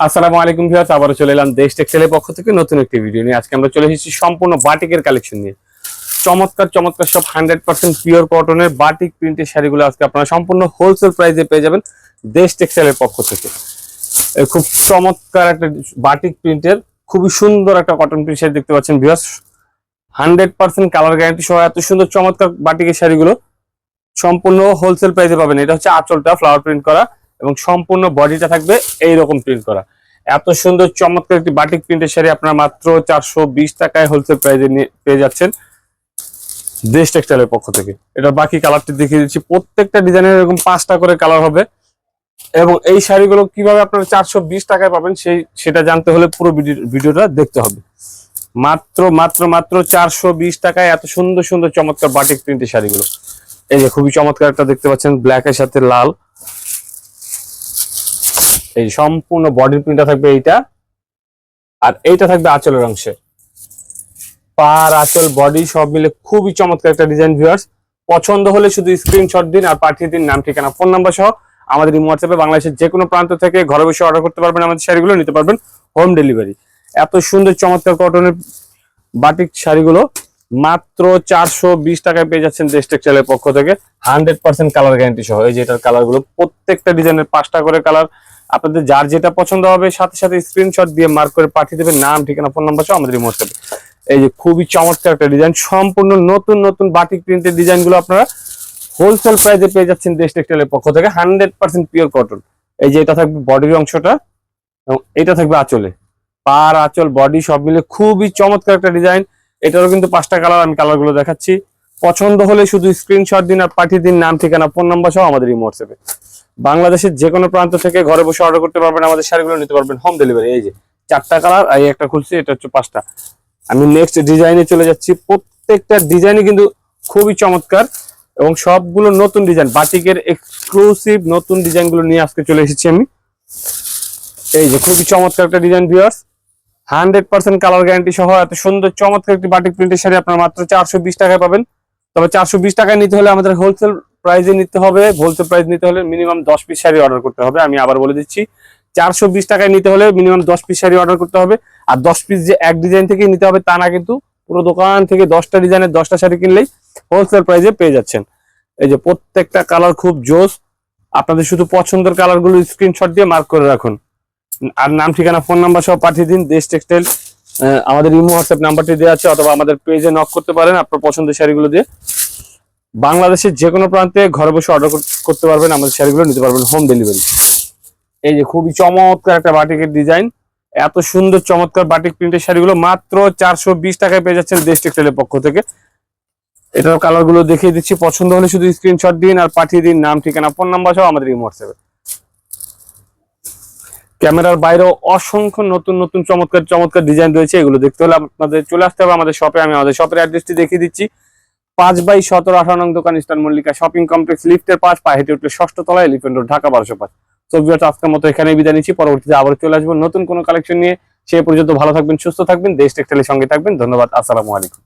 আসসালামু আলাইকুম ভিউয়ার্স, আবারও চলে এলাম দেশ টেক্সটাইলের পক্ষ থেকে নতুন একটি ভিডিও নিয়ে। আজকে আমরা চলে এসেছি সম্পূর্ণ বাটিকের কালেকশন নিয়ে। চমৎকার চমৎকার সব হান্ড্রেড পার্সেন্ট পিওর কটনের বাটিক প্রিন্টের শাড়িগুলো আজকে আপনারা সম্পূর্ণ হোলসেল প্রাইসে পেয়ে যাবেন দেশ টেক্সটাইলের পক্ষ থেকে। খুব চমৎকার একটা বাটিক প্রিন্টের খুবই সুন্দর একটা কটন প্রিন্ট শাড়ি দেখতে পাচ্ছেন viewers. Hundred percent colour guarantee সহ এত সুন্দর চমৎকার বাটিকের শাড়িগুলো সম্পূর্ণ হোলসেল প্রাইসে পাবেন। এটা হচ্ছে আঁচলটা ফ্লাওয়ার প্রিন্ট করা। এবং সম্পূর্ণ বডিটা থাকবে এই রকম প্রিন্ট করা। এত সুন্দর, চমৎকার একটি বাটিক প্রিন্টের শাড়ি আপনারা মাত্র চারশো বিশ টাকায় হোলসেল প্রাইসে পেয়ে যাচ্ছেন দেশ টেক্সটাইলের পক্ষ থেকে। এটা বাকি কালারটি দেখিয়ে দিচ্ছি। প্রত্যেকটা ডিজাইনের এরকম পাঁচটা করে কালার হবে এবং এই শাড়িগুলো কীভাবে আপনারা চারশো বিশ টাকায় পাবেন সেই, সেটা জানতে হলে পুরো ভিডিও- ভিডিওটা দেখতে হবে। মাত্র মাত্র মাত্র চারশো বিশ টাকায় এত সুন্দর সুন্দর চমৎকার বাটিক প্রিন্টের শাড়িগুলো। এই যে খুবই চমৎকার একটা দেখতে পাচ্ছেন ব্ল্যাক এর সাথে লাল। এই সম্পূর্ণ বডির প্রিন্টটা থাকবে এইটা। আর এইটা থাকবে আঁচলের অংশে। পার আঁচল বডি সব মিলে খুবই চমৎকার একটা ডিজাইন ভিউয়ার্স পছন্দ হলে শুধু স্ক্রিনশট দিন আর পাঠিয়ে দিন নাম, ঠিকানা ফোন নাম্বার সহ আমাদের হোয়াটসঅ্যাপে বাংলাদেশের যে কোনো প্রান্ত থেকে ঘরে বসে অর্ডার করতে পারবেন আমাদের শাড়িগুলো, নিতে পারবেন হোম ডেলিভারি এত সুন্দর চমৎকার কটনের বাটিক শাড়িগুলো মাত্র চারশো বিশ টাকায় পেয়ে যাচ্ছেন দেশ টেক্সটাইলের পক্ষ থেকে। হান্ড্রেড পার্সেন্ট কালার গ্যারান্টি সহ। এই যে এটার কালারগুলো, প্রত্যেকটা ডিজাইনের পাঁচটা করে কালার আপনাদের যার যেটা পছন্দ হবে, সাথে সাথে স্ক্রিনশট দিয়ে মার্ক করে পাঠিয়ে দেবেন। নাম, ঠিকানা ফোন নাম্বার সহ আমাদের হোয়াটসঅ্যাপে এই যে খুবই চমৎকার একটা ডিজাইন সম্পূর্ণ নতুন নতুন বাটিক প্রিন্টের ডিজাইনগুলো আপনারা হোলসেল প্রাইসে পেয়ে যাচ্ছেন দেশ টেক্সটাইলের পক্ষ থেকে। হান্ড্রেড পার্সেন্ট পিওর কটন এই যে এটা থাকবে বডির অংশটা এবং এটা থাকবে আঁচলে। পার আঁচল বডি সব মিলে খুবই চমৎকার একটা ডিজাইন এটারও কিন্তু পাঁচটা কালার আমি কালারগুলো দেখাচ্ছি। পছন্দ হলে শুধু স্ক্রিনশট দিন আর পাঠিয়ে দিন। নাম, ঠিকানা ফোন নাম্বার সহ আমাদের এই হোয়াটসঅ্যাপে বাংলাদেশের যে কোনো প্রান্ত থেকে ঘরে বসে অর্ডার করতে পারবেন, আমাদের শাড়িগুলো নিতে পারবেন হোম ডেলিভারি এই যে চারটা কালার এই একটা খুলছি, এটা হচ্ছে পাঁচটা। আমি নেক্সট ডিজাইনে চলে যাচ্ছি, প্রত্যেকটা ডিজাইনই কিন্তু খুবই চমৎকার এবং সবগুলো নতুন ডিজাইন বাটিকের এক্সক্লুসিভ নতুন ডিজাইনগুলো নিয়ে আজকে চলে এসেছি আমি। এই যে খুবই চমৎকার একটা design viewers hundred percent colour guarantee সহ, এত সুন্দর চমৎকার একটি বাটিক প্রিন্টের শাড়ি আপনার মাত্র চারশো বিশ টাকায় পাবেন। তবে চারশো বিশ টাকায় নিতে হলে আমাদের হোলসেল প্রাইসে নিতে হবে হোলসেল প্রাইস নিতে হলে মিনিমাম দশ পিস শাড়ি অর্ডার করতে হবে। আমি আবার বলে দিচ্ছি, চারশো বিশ টাকায় নিতে হলে মিনিমাম দশ পিস শাড়ি অর্ডার করতে হবে। আর দশ পিস যে এক ডিজাইন থেকে নিতে হবে, তা না কিন্তু পুরো দোকান থেকে দশটা ডিজাইনের দশটা শাড়ি কিনলেই হোলসেল প্রাইসে পেয়ে যাচ্ছেন। এই যে প্রত্যেকটা কালার খুব জোস। আপনাদের শুধু পছন্দের কালারগুলো স্ক্রিনশট দিয়ে মার্ক করে রাখুন। আর নাম, ঠিকানা ফোন নাম্বার সব পাঠিয়ে দিন। দেশ টেক্সটাইল আমাদের ইমো হোয়াটসঅ্যাপ নাম্বারটি দেওয়া আছে, অথবা আমাদের পেজে নক করতে পারেন। আপনার পছন্দের শাড়িগুলো দিয়ে বাংলাদেশের যে কোনো প্রান্তে ঘরে বসে অর্ডার করতে পারবেন, আমাদের শাড়িগুলো নিতে পারবেন হোম ডেলিভারি এই যে খুবই চমৎকার একটা বাটিকের ডিজাইন এত সুন্দর চমৎকার বাটিক প্রিন্টের শাড়িগুলো মাত্র চারশো বিশ টাকায় পেয়ে যাচ্ছেন দেশ টেক্সটাইলের পক্ষ থেকে। এটার কালারগুলো দেখিয়ে দিচ্ছি, পছন্দ হলে শুধু স্ক্রিনশট দিন আর পাঠিয়ে দিন, নাম, ঠিকানা ফোন নাম্বার সহ আমাদের এই হোয়াটসঅ্যাপে ক্যামেরার বাইরেও অসংখ্য নতুন নতুন চমৎকার চমৎকার ডিজাইন রয়েছে, এগুলো দেখতে হলে আপনাদের চলে আসতে হবে আমাদের শপে আমি আমাদের শপের অ্যাড্রেসটি দেখিয়ে দিচ্ছি। পাঁচ বাই সতেরো আঠারো নং দোকান ইস্টার্ন মল্লিকা শপিং কমপ্লেক্স লিফটের পাশ পা হেঁটে উঠলে ষষ্ঠ তলায় এলিফেন্ট রোড ঢাকা বারোশো পাঁচ। চব্বিশ আজকের মতো এখানে বিদায় নিচ্ছি। পরবর্তীতে আবার চলে আসব নতুন কোনো কালেকশন নিয়ে। সে পর্যন্ত ভালো থাকবেন, সুস্থ থাকবেন, দেশ টেক্সটাইলের সঙ্গে থাকবেন। ধন্যবাদ, আসসালামু আলাইকুম।